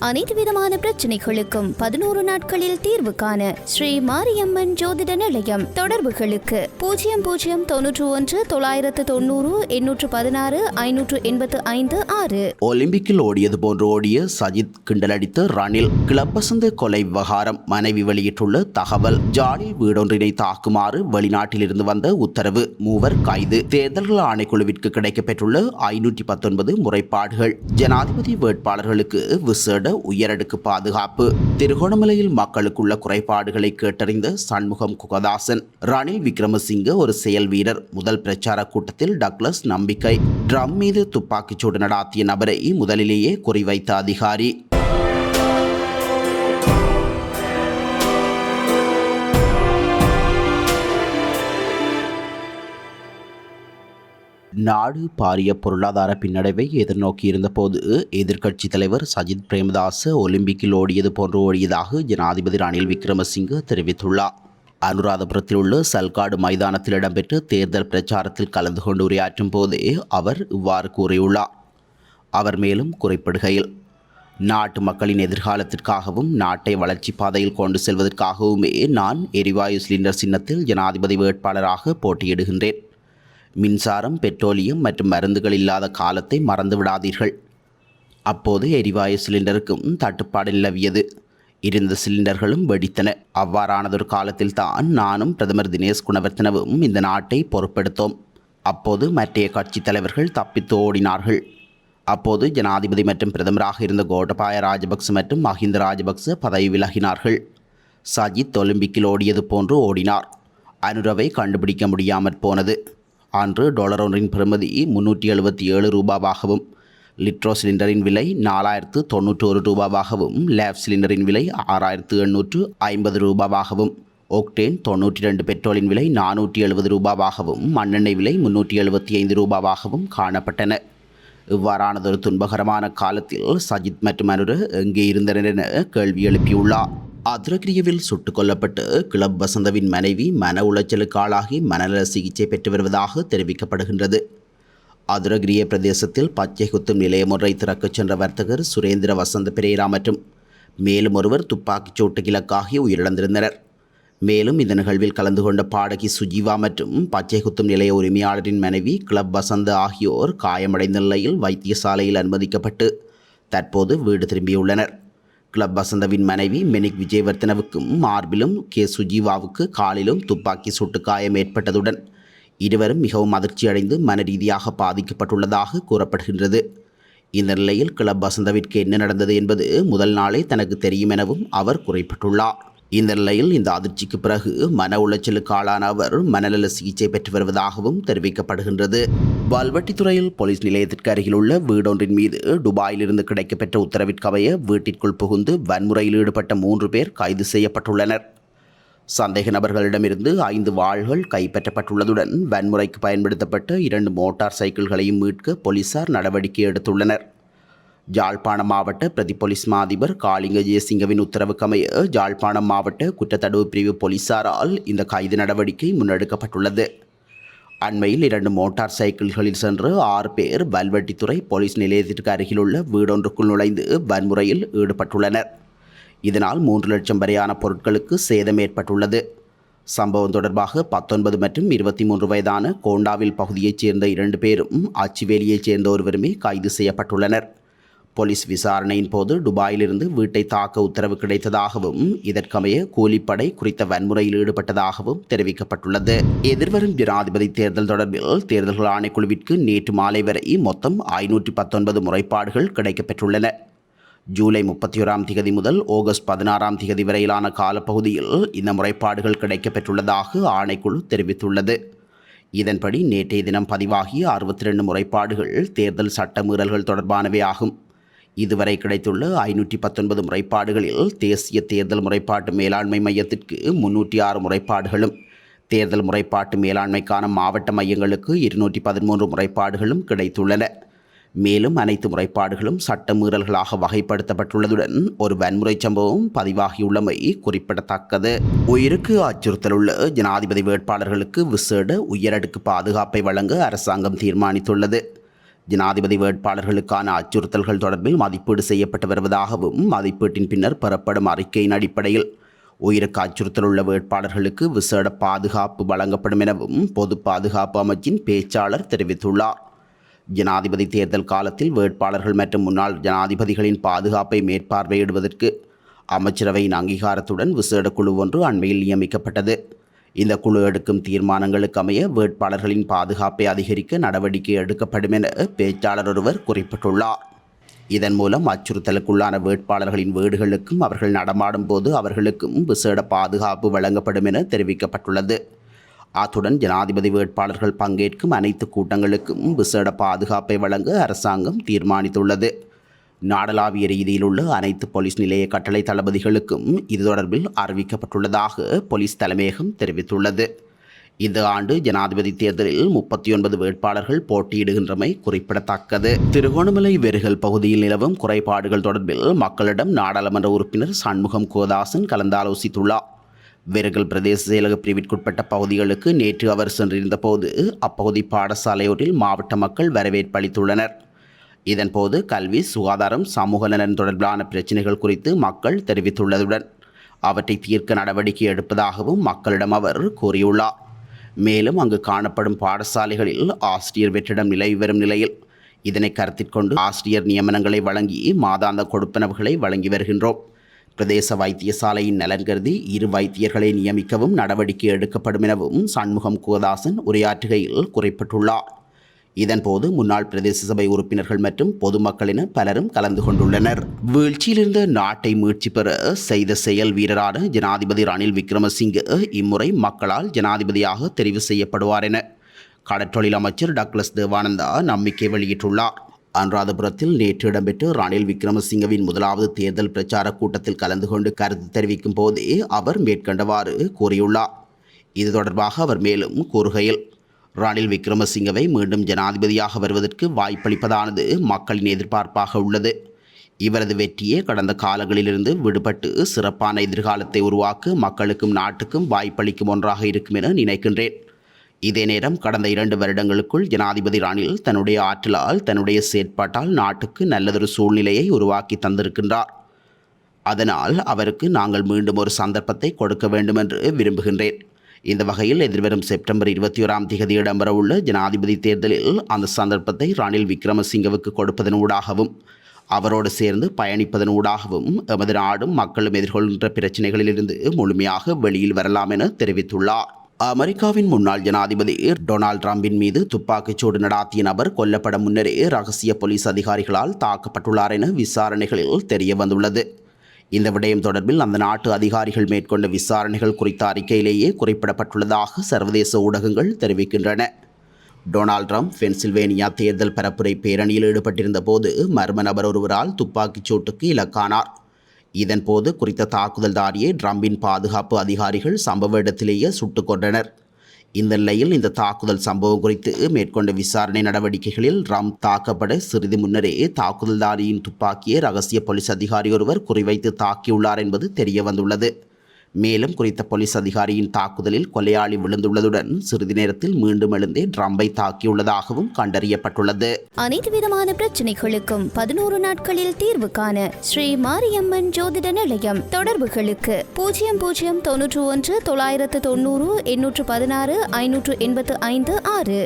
அனைத்து விதமான பிரச்சனைகளுக்கும் பதினோரு நாட்களில் தீர்வு காண ஸ்ரீ மாரியம்மன் ஜோதிட நிலையம் தொடர்புகளுக்கு. பூஜ்ஜியம் பூஜ்ஜியம் தொன்னூற்று ஒன்று தொள்ளாயிரத்து தொண்ணூறு எண்ணூற்று பதினாறு ஐநூற்று எண்பத்து ஐந்து ஆறு. ஒலிம்பிக்கில் ஓடியது போன்று ஓடிய சஜித் கிண்டலடித்த ரணில் கிளப்பசந்த கொலை விவகாரம் மனைவி வெளியிட்டுள்ள தகவல் ஜாலில் வீடொன்றினை தாக்குமாறு வெளிநாட்டிலிருந்து வந்த உத்தரவு. மூவர் கைது. தேர்தல்கள் ஆணைக்குழுவிற்கு கிடைக்கப்பெற்றுள்ள ஐநூற்றி பத்தொன்பது முறைப்பாடுகள். ஜனாதிபதி வேட்பாளர்களுக்கு விசேட உயரடுக்கு பாதுகாப்பு. திருகோணமலையில் மக்களுக்குள்ள குறைபாடுகளை கேட்டறிந்த சண்முகம் குகதாசன் ரணில் விக்ரமசிங்க ஒரு செயல் வீரர். முதல் பிரச்சார கூட்டத்தில் டக்ளஸ் நம்பிக்கை. ட்ரம் மீது துப்பாக்கிச்சூடு நடாத்திய நபரை முதலிலேயே குறிவைத்த அதிகாரி. நாடு பாரிய பொருளாதார பின்னடைவை எதிர்நோக்கியிருந்த போது எதிர்க்கட்சி தலைவர் சஜித் பிரேமதாச ஒலிம்பிக்கில் ஓடியது போன்று ஓடியதாக ஜனாதிபதி ரணில் விக்ரமசிங்க தெரிவித்துள்ளார். அனுராதபுரத்தில் உள்ள சல்காடு மைதானத்தில் இடம்பெற்ற தேர்தல் பிரச்சாரத்தில் கலந்து கொண்டு உரையாற்றும் போதே அவர் இவ்வாறு கூறியுள்ளார். அவர் மேலும் குறிப்பிடுகையில் நாட்டு மக்களின் எதிர்காலத்திற்காகவும் நாட்டை வளர்ச்சி பாதையில் கொண்டு செல்வதற்காகவுமே நான் எரிவாயு சிலிண்டர் சின்னத்தில் ஜனாதிபதி வேட்பாளராக போட்டியிடுகின்றேன். மின்சாரம் பெட்ரோலியம் மற்றும் மருந்துகள் இல்லாத காலத்தை மறந்து விடாதீர்கள் அப்போது எரிவாயு சிலிண்டருக்கும் தட்டுப்பாடு நிலவியது. இருந்த சிலிண்டர்களும் வெடித்தன. அவ்வாறானதொரு காலத்தில் தான் நானும் பிரதமர் தினேஷ் குணவர்த்தனவும் இந்த நாட்டை பொறுப்பெடுத்தோம் அப்போது மற்றைய கட்சித் தலைவர்கள் தப்பித்து ஓடினார்கள். அப்போது ஜனாதிபதி மற்றும் பிரதமராக இருந்த கோட்டபாய ராஜபக்ச மற்றும் மஹிந்த ராஜபக்ச பதவி விலகினார்கள். சஜித் ஒலிம்பிக்கில் ஓடியது போன்று ஓடினார். அனுரவை கண்டுபிடிக்க முடியாமற் போனது. அன்று டாலர் ஒன்றின் பெறுமதி முன்னூற்றி எழுபத்தி ஏழு ரூபாவாகவும் லிட்ரோ சிலிண்டரின் விலை நாலாயிரத்து தொண்ணூற்றோரு ரூபாவாகவும் லேப் சிலிண்டரின் விலை ஆறாயிரத்து எண்ணூற்று ஐம்பது ரூபாவாகவும் ஓக்டேன் தொண்ணூற்றி ரெண்டு பெட்ரோலின் விலை நானூற்றி எழுபது ரூபாவாகவும் மண்ணெண்ணெய் விலை முன்னூற்றி எழுபத்தி ஐந்து ரூபாவாகவும் காணப்பட்டன. இவ்வாறானதொரு துன்பகரமான காலத்தில் சஜித் மற்றும் அனுர எங்கே இருந்தனர் என கேள்வி எழுப்பியுள்ளார். அதிரகிரியவில் சுட்டுக் கொல்லப்பட்டு கிளப் வசந்தவின் மனைவி மன உளைச்சலுக்கு ஆளாகி மனநல சிகிச்சை பெற்று வருவதாக தெரிவிக்கப்படுகின்றது. அதுரகிரிய பிரதேசத்தில் பச்சை குத்தும் நிலையம் ஒன்றை திறக்கச் சென்ற வர்த்தகர் சுரேந்திர வசந்த பிரேரா மற்றும் மேலும் ஒருவர் துப்பாக்கிச் சூட்டு கிழக்காகி உயிரிழந்திருந்தனர். மேலும் இந்த நிகழ்வில் கலந்து கொண்ட பாடகி சுஜீவா மற்றும் பச்சை குத்தும் நிலைய உரிமையாளரின் மனைவி கிளப் வசந்த ஆகியோர் காயமடைந்த நிலையில் வைத்தியசாலையில் அனுமதிக்கப்பட்டு தற்போது வீடு திரும்பியுள்ளனர். கிளப் வசந்தவின் மனைவி மெனிக் விஜயவர்த்தனவுக்கும் மார்பிலும் கே. சுஜீவாவுக்கு காலிலும் துப்பாக்கி சுட்டு காயம் ஏற்பட்டதுடன் இருவரும் மிகவும் அதிர்ச்சியடைந்து மன ரீதியாக பாதிக்கப்பட்டுள்ளதாக கூறப்படுகின்றது. இந்த நிலையில் கிளப் வசந்தவிற்கு என்ன நடந்தது என்பது முதல் நாளே தனக்கு தெரியும் எனவும் அவர் குறிப்பிட்டுள்ளார். இந்த நிலையில் இந்த அதிர்ச்சிக்கு பிறகு மன உளைச்சலுக்கு ஆளான அவர் மனநல சிகிச்சை பெற்று வருவதாகவும் தெரிவிக்கப்படுகின்றது. வல்வெட்டித்துறையில் போலீஸ் நிலையத்திற்கு அருகிலுள்ள வீடொன்றின் மீது துபாயிலிருந்து கிடைக்கப்பெற்ற உத்தரவிற்கமைய வீட்டிற்குள் புகுந்து வன்முறையில் ஈடுபட்ட மூன்று பேர் கைது செய்யப்பட்டுள்ளனர். சந்தேக நபர்களிடமிருந்து ஐந்து வாள்கள் கைப்பற்றப்பட்டுள்ளதுடன் வன்முறைக்கு பயன்படுத்தப்பட்ட இரண்டு மோட்டார் சைக்கிள்களையும் மீட்க போலீசார் நடவடிக்கை எடுத்துள்ளனர். ஜாழ்ப்பாணம் மாவட்ட பிரதி போலீஸ் மா அதிபர் காளிங்க ஜெயசிங்கவின் உத்தரவுக்கமைய ஜாழ்ப்பாணம் மாவட்ட குற்றத்தடுப்பு பிரிவு போலீசாரால் இந்த கைது நடவடிக்கை முன்னெடுக்கப்பட்டுள்ளது. அண்மையில் இரண்டு மோட்டார் சைக்கிள்களில் சென்று ஆறு பேர் வல்வெட்டித்துறை போலீஸ் நிலையத்திற்கு அருகிலுள்ள வீடொன்றுக்குள் நுழைந்து வன்முறையில் ஈடுபட்டுள்ளனர். இதனால் மூன்று லட்சம் வரையான பொருட்களுக்கு சேதம் ஏற்பட்டுள்ளது. சம்பவம் தொடர்பாக பத்தொன்பது மற்றும் இருபத்தி மூன்று வயதான கோண்டாவில் பகுதியைச் சேர்ந்த இரண்டு பேரும் அச்சுவேலியைச் சேர்ந்த ஒருவருமே கைது செய்யப்பட்டுள்ளனர். போலீஸ் விசாரணையின் போது துபாயிலிருந்து வீட்டை தாக்க உத்தரவு கிடைத்ததாகவும் இதற்கமைய கூலிப்படை குறித்த வன்முறையில் ஈடுபட்டதாகவும் தெரிவிக்கப்பட்டுள்ளது. எதிர்வரும் ஜனாதிபதி தேர்தல் தொடர்பில் தேர்தல்கள் ஆணைக்குழுவிற்கு நேற்று மாலை வரை மொத்தம் ஐநூற்றி பத்தொன்பது முறைப்பாடுகள் கிடைக்கப்பெற்றுள்ளன. ஜூலை முப்பத்தி ஓராம் திகதி முதல் ஆகஸ்ட் பதினாறாம் திகதி வரையிலான காலப்பகுதியில் இந்த முறைப்பாடுகள் கிடைக்கப்பெற்றுள்ளதாக ஆணைக்குழு தெரிவித்துள்ளது. இதன்படி நேற்றைய தினம் பதிவாகிய அறுபத்தி ரெண்டு முறைப்பாடுகள் தேர்தல் சட்டமீறல்கள் தொடர்பானவை ஆகும் இதுவரை கிடைத்துள்ள ஐநூற்றி பத்தொன்பது முறைப்பாடுகளில் தேசிய தேர்தல் முறைப்பாட்டு மேலாண்மை மையத்திற்கு முன்னூற்றி ஆறு முறைப்பாடுகளும் தேர்தல் முறைப்பாட்டு மேலாண்மைக்கான மாவட்ட மையங்களுக்கு இருநூற்றி பதிமூன்று முறைப்பாடுகளும் கிடைத்துள்ளன. மேலும் அனைத்து முறைப்பாடுகளும் சட்ட மீறல்களாக வகைப்படுத்தப்பட்டுள்ளதுடன் ஒரு வன்முறை சம்பவம் பதிவாகியுள்ளமை குறிப்பிடத்தக்கது. உயிருக்கு அச்சுறுத்தலுள்ள ஜனாதிபதி வேட்பாளர்களுக்கு விசேட உயரடுக்கு பாதுகாப்பை வழங்க அரசாங்கம் தீர்மானித்துள்ளது. ஜனாதிபதி வேட்பாளர்களுக்கான அச்சுறுத்தல்கள் தொடர்பில் மதிப்பீடு செய்யப்பட்டு வருவதாகவும் மதிப்பீட்டின் பின்னர் பெறப்படும் அறிக்கையின் அடிப்படையில் உயிருக்கு அச்சுறுத்தல் உள்ள வேட்பாளர்களுக்கு விசேட பாதுகாப்பு வழங்கப்படும் எனவும் பொது பாதுகாப்பு அமைச்சின் பேச்சாளர் தெரிவித்துள்ளார். ஜனாதிபதி தேர்தல் காலத்தில் வேட்பாளர்கள் மற்றும் முன்னாள் ஜனாதிபதிகளின் பாதுகாப்பை மேற்பார்வையிடுவதற்கு அமைச்சரவையின் அங்கீகாரத்துடன் விசேட குழு ஒன்று அண்மையில் நியமிக்கப்பட்டது. இந்த குழு எடுக்கும் தீர்மானங்களுக்கு அமைய வேட்பாளர்களின் பாதுகாப்பை அதிகரிக்க நடவடிக்கை எடுக்கப்படும் என பேச்சாளர் ஒருவர் குறிப்பிட்டுள்ளார். இதன் மூலம் அச்சுறுத்தலுக்குள்ளான வேட்பாளர்களின் வீடுகளுக்கும் அவர்கள் நடமாடும் போது அவர்களுக்கும் விசேட பாதுகாப்பு வழங்கப்படும் என தெரிவிக்கப்பட்டுள்ளது. அத்துடன் ஜனாதிபதி வேட்பாளர்கள் பங்கேற்கும் அனைத்து கூட்டங்களுக்கும் விசேட பாதுகாப்பை வழங்க அரசாங்கம் தீர்மானித்துள்ளது. நாடளாவிய ரீதியில் உள்ள அனைத்து போலீஸ் நிலைய கட்டளை தளபதிகளுக்கும் இது தொடர்பில் அறிவிக்கப்பட்டுள்ளதாக போலீஸ் தலைமையகம் தெரிவித்துள்ளது. இந்த ஆண்டு ஜனாதிபதி தேர்தலில் முப்பத்தி ஒன்பது வேட்பாளர்கள் போட்டியிடுகின்றமை குறிப்பிடத்தக்கது. திருகோணமலை வெறுகல் பகுதியில் நிலவும் குறைபாடுகள் தொடர்பில் மக்களிடம் நாடாளுமன்ற உறுப்பினர் சண்முகம் கோதாசன் கலந்தாலோசித்துள்ளார். வெறுகல் பிரதேச செயலக பிரிவிற்குட்பட்ட பகுதிகளுக்கு நேற்று அவர் சென்றிருந்த போது அப்பகுதி பாடசாலையொன்றில் மாவட்ட மக்கள் வரவேற்பளித்துள்ளனர் இதன்போது கல்வி சுகாதாரம் சமூக நலன் தொடர்பான பிரச்சினைகள் குறித்து மக்கள் தெரிவித்துள்ளதுடன் அவற்றை தீர்க்க நடவடிக்கை எடுப்பதாகவும் மக்களிடம் அவர் கூறியுள்ளார். மேலும் அங்கு காணப்படும் பாடசாலைகளில் ஆசிரியர் வெற்றிடம் நிலவி வரும் நிலையில் இதனை கருத்தில் கொண்டு ஆசிரியர் நியமனங்களை வழங்கி மாதாந்த கொடுப்பனவுகளை வழங்கி வருகின்றோம். பிரதேச வைத்தியசாலையின் நலன் கருதி இரு வைத்தியர்களை நியமிக்கவும் நடவடிக்கை எடுக்கப்படும் எனவும் சண்முகம் கோதாசன் உரையாற்றுகையில் குறிப்பிட்டுள்ளார். இதன்போது முன்னாள் பிரதேச சபை உறுப்பினர்கள் மற்றும் பொதுமக்களின பலரும் கலந்து கொண்டுள்ளனர். வீழ்ச்சியிலிருந்து நாட்டை மீட்சி பெற செய்த செயல் வீரரான ஜனாதிபதி ரணில் விக்ரமசிங்கே இம்முறை மக்களால் ஜனாதிபதியாக தெரிவு செய்யப்படுவார் என கடற்றொழில் அமைச்சர் டக்ளஸ் தேவானந்தா நம்பிக்கை வெளியிட்டுள்ளார். அனுராதபுரத்தில் நேற்று இடம்பெற்ற ரணில் விக்ரமசிங்கவின் முதலாவது தேர்தல் பிரச்சார கூட்டத்தில் கலந்து கொண்டு கருத்து தெரிவிக்கும் போதே அவர் மேற்கண்டவாறு கூறியுள்ளார். இது தொடர்பாக அவர் மேலும் கூறுகையில் ரணில் விக்ரமசிங்கவை மீண்டும் ஜனாதிபதியாக வருவதற்கு வாய்ப்பளிப்பதானது மக்களின் எதிர்பார்ப்பாக உள்ளது. இவரது வெற்றியே கடந்த காலங்களிலிருந்து விடுபட்டு சிறப்பான எதிர்காலத்தை உருவாக்க மக்களுக்கும் நாட்டுக்கும் வாய்ப்பளிக்கும் ஒன்றாக இருக்கும் என நினைக்கின்றேன். இதே நேரம் கடந்த இரண்டு வருடங்களுக்குள் ஜனாதிபதி ரணில் தன்னுடைய ஆற்றலால் தன்னுடைய செயற்பாட்டால் நாட்டுக்கு நல்லதொரு சூழ்நிலையை உருவாக்கி தந்திருக்கின்றார். அதனால் அவருக்கு நாங்கள் மீண்டும் ஒரு சந்தர்ப்பத்தை கொடுக்க வேண்டும் என்று விரும்புகின்றேன். இந்த வகையில் எதிர்வரும் செப்டம்பர் இருபத்தி ஓராம் தேதி இடம்பெறவுள்ள ஜனாதிபதி தேர்தலில் அந்த சந்தர்ப்பத்தை ரணில் விக்ரமசிங்கவுக்கு கொடுப்பதன் ஊடாகவும் அவரோடு சேர்ந்து பயணிப்பதன் ஊடாகவும் எமது நாடும் மக்களும் எதிர்கொள்கின்ற பிரச்சனைகளிலிருந்து முழுமையாக வெளியில் வரலாம் என தெரிவித்துள்ளார். அமெரிக்காவின் முன்னாள் ஜனாதிபதி டொனால்ட் ட்ரம்பின் மீது துப்பாக்கிச்சூடு நடாத்திய நபர் கொல்லப்பட முன்னரே ரகசிய போலீஸ் அதிகாரிகளால் தாக்கப்பட்டுள்ளார் என விசாரணைகளில் தெரிய வந்துள்ளது இந்த விடயம் தொடர்பில் அந்த நாட்டு அதிகாரிகள் மேற்கொண்ட விசாரணைகள் குறித்த அறிக்கையிலேயே குறிப்பிடப்பட்டுள்ளதாக சர்வதேச ஊடகங்கள் தெரிவிக்கின்றன. டொனால்ட் ட்ரம்ப் பென்சில்வேனியா தேர்தல் பரப்புரை பேரணியில் ஈடுபட்டிருந்த போது மர்ம நபர் ஒருவரால் துப்பாக்கிச் சூட்டுக்கு இலக்கானார். இதன்போது குறித்த தாக்குதல்தாரியை ட்ரம்பின் பாதுகாப்பு அதிகாரிகள் சம்பவ இடத்திலேயே சுட்டுக் கொண்டனர் இந்த நிலையில் இந்த தாக்குதல் சம்பவம் குறித்து மேற்கொண்ட விசாரணை நடவடிக்கைகளில் ராம் தாக்கப்பட சிறிது முன்னரே தாக்குதல்தாரியின் துப்பாக்கியை ரகசிய போலீஸ் அதிகாரி ஒருவர் குறிவைத்து தாக்கியுள்ளார் என்பது தெரிய வந்துள்ளது மேலும் குறித்த போலீஸ் அதிகாரியின் தாக்குதலில் கொலையாளி விழுந்துள்ளதுடன் சிறிது நேரத்தில் மீண்டும் எழுந்தே ட்ரம்பை தாக்கியுள்ளதாகவும் கண்டறியப்பட்டுள்ளது. அனைத்து விதமான பிரச்சனைகளுக்கும் பதினோரு நாட்களில் தீர்வு காண ஸ்ரீ மாரியம்மன் ஜோதிட நிலையம் தொடர்புகளுக்கு பூஜ்ஜியம் பூஜ்ஜியம் தொன்னூற்று ஒன்று தொள்ளாயிரத்து தொண்ணூறு எண்ணூற்று பதினாறு ஐநூற்று எண்பத்து ஐந்து ஆறு.